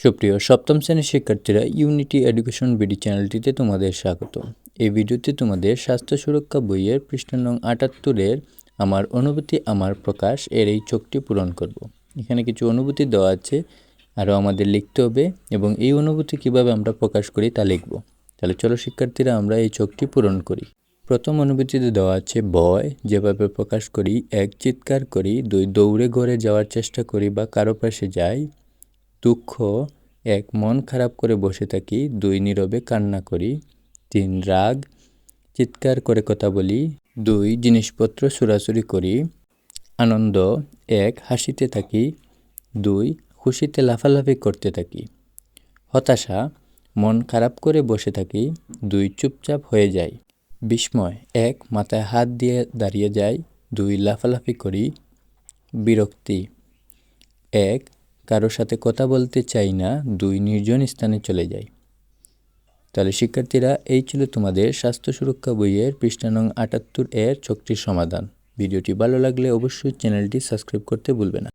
সুপ্রিয়, সপ্তম শ্রেণির শিক্ষার্থীরা ইউনিটি এডুকেশন বিডি চ্যানেলটিতে তোমাদের স্বাগত। এই ভিডিওতে তোমাদের স্বাস্থ্য সুরক্ষা বইয়ের পৃষ্ঠা নং আটাত্তরের আমার অনুভূতি, আমার প্রকাশ এর এই চোখটি পূরণ করব। এখানে কিছু অনুভূতি দেওয়া আছে, আরও আমাদের লিখতে হবে এবং এই অনুভূতি কীভাবে আমরা প্রকাশ করি তা লিখব। তাহলে চলো শিক্ষার্থীরা, আমরা এই চোখটি পূরণ করি। প্রথম অনুভূতিতে দেওয়া আছে, ভয়, যেভাবে প্রকাশ করি, এক চিৎকার করি, দুই দৌড়ে ঘরে যাওয়ার চেষ্টা করি বা কারও পাশে যাই দুঃখ, এক মন খারাপ করে বসে থাকি, দুই নীরবে কান্না করি, তিন রাগ, চিৎকার করে কথা বলি, দুই জিনিসপত্র চুরাচুরি করি, আনন্দ, এক হাসিতে থাকি, দুই খুশিতে লাফালাফি করতে থাকি, হতাশা, মন খারাপ করে বসে থাকি, দুই চুপচাপ হয়ে যায় বিস্ময়, এক মাথায় হাত দিয়ে দাঁড়িয়ে যায় দুই লাফালাফি করি, বিরক্তি, এক কারোর সাথে কথা বলতে চাই না, দুই নির্জন স্থানে চলে যাই। তাহলে শিক্ষার্থীরা, এই ছিল তোমাদের স্বাস্থ্য সুরক্ষা বইয়ের পৃষ্ঠা নং আটাত্তর এর চকটির সমাধান। ভিডিওটি ভালো লাগলে অবশ্যই চ্যানেলটি সাবস্ক্রাইব করতে ভুলবে না।